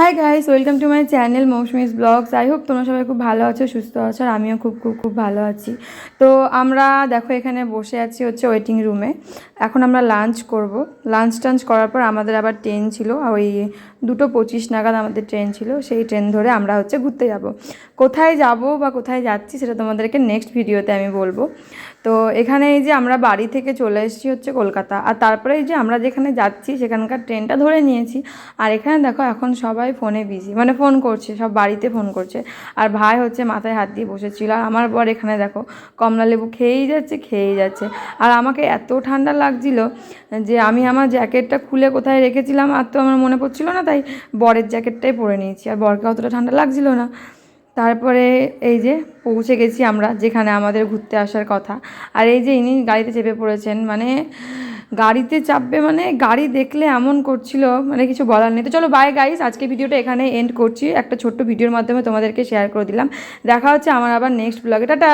Hi guys welcome to my channel Mousumi's blogs I hope তোমরা সবাই খুব ভালো আছো, সুস্থ আছো, আর আমিও খুব খুব খুব ভালো আছি। তো আমরা দেখো এখানে বসে আছি হচ্ছে ওয়েটিং রুমে এখন আমরা লাঞ্চ করব। লাঞ্চ টাঞ্চ করার পর আমাদের আবার ট্রেন ছিল ওই দুটো পঁচিশ নাগাদ আমাদের ট্রেন ছিল, সেই ট্রেন ধরে আমরা হচ্ছে ঘুরতে যাব। কোথায় যাব বা কোথায় যাচ্ছি সেটা তোমাদেরকে নেক্সট ভিডিওতে আমি বলব। তো এখানে এই যে আমরা বাড়ি থেকে চলে এসেছি হচ্ছে কলকাতা, আর তারপরে এই যে আমরা যেখানে যাচ্ছি সেখানকার ট্রেনটা ধরে নিয়েছি। আর এখানে দেখো এখন সবাই ফোনে বিজি মানে ফোন করছে, সব বাড়িতে ফোন করছে। আর ভাই হচ্ছে মাথায় হাত দিয়ে বসেছিল। আর আমার বর এখানে দেখো, কমলা লেবু খেয়েই যাচ্ছে খেয়েই যাচ্ছে। আর আমাকে এত ঠান্ডা লাগছিল যে আমি আমার জ্যাকেটটা খুলে কোথায় রেখেছিলাম, আর তো আমার মনে পড়ছিল না, তাই বরের জ্যাকেটটাই পরে নিয়েছি। আর বরকে অতটা ঠান্ডা লাগছিল না। তারপরে এই যে পৌঁছে গেছি আমরা, যেখানে আমাদের ঘুরতে আসার কথা। আর এই যে ইনি গাড়িতে চেপে পড়েছেন মানে গাড়িতে চাপবে মানে গাড়ি দেখলে এমন করছিল মানে কিছু বলার নেই। তো চলো বাই গাইস আজকে ভিডিওটা এখানে এন্ড করছি। একটা ছোট্ট ভিডিওর মাধ্যমে তোমাদেরকে শেয়ার করে দিলাম। দেখা হচ্ছে আমার আবার নেক্সট ব্লগে টাটা!